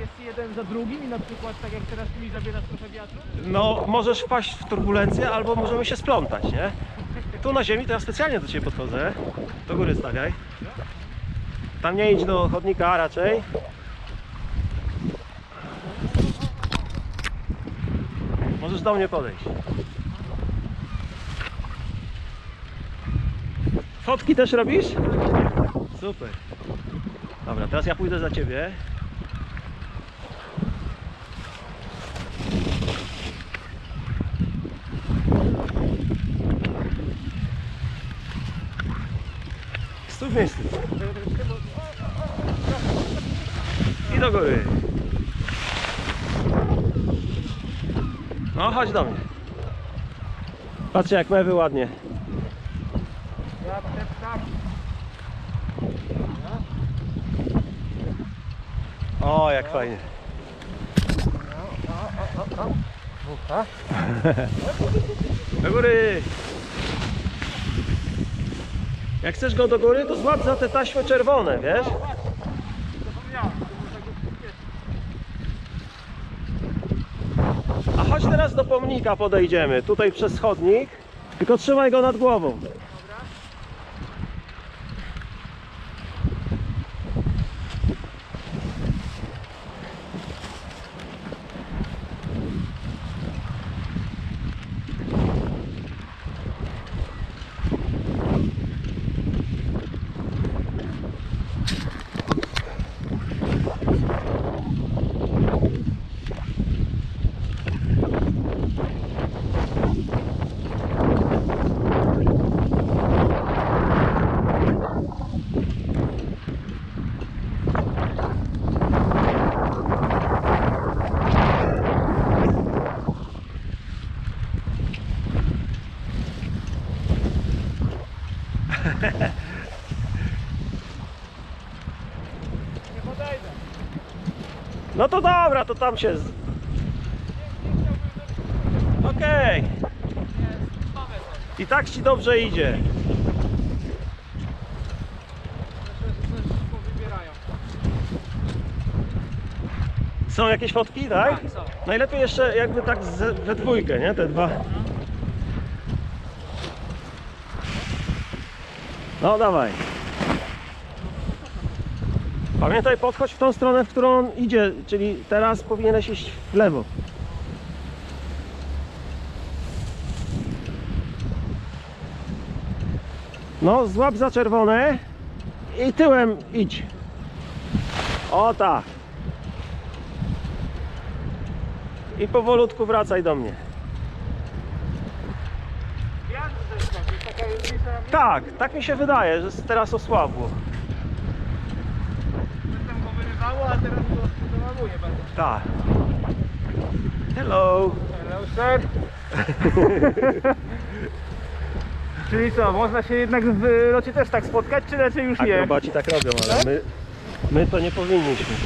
jest jeden za drugim i na przykład tak jak teraz mi zabierasz trochę wiatru? No, możesz wpaść w turbulencję albo możemy się splątać, nie? Tu na ziemi to ja specjalnie do Ciebie podchodzę. Do góry stawiaj. Tam nie idź do chodnika raczej. Możesz do mnie podejść. Fotki też robisz? Super. Dobra, teraz ja pójdę za Ciebie. W miejscu. I do góry. No, chodź do mnie. Patrzcie jak mewy ładnie. O, jak fajnie. Do góry. Jak chcesz go do góry, to złap za te taśmy czerwone, wiesz? A chodź teraz do pomnika podejdziemy, tutaj przez chodnik. Tylko trzymaj go nad głową. Nie podejdę. No to dobra, to tam się... z- Okej. I tak ci dobrze idzie. Są jakieś fotki, tak? Tak, są. Najlepiej jeszcze jakby tak z, we dwójkę, nie? Te dwa. No dawaj. Pamiętaj, podchodź w tą stronę, w którą on idzie, czyli teraz powinieneś iść w lewo. No, złap za czerwone i tyłem idź. O tak. I powolutku wracaj do mnie. Wiatr też ma, to jest taka różnica. Tak, tak mi się wydaje, że teraz osłabło. Przedtem go wyrywało, a teraz go dołamuje bardzo. Tak. Hello. Hello, sir. Czyli co, można się jednak w locie też tak spotkać, czy raczej już nie? Akrobaci tak robią, ale my, my to nie powinniśmy.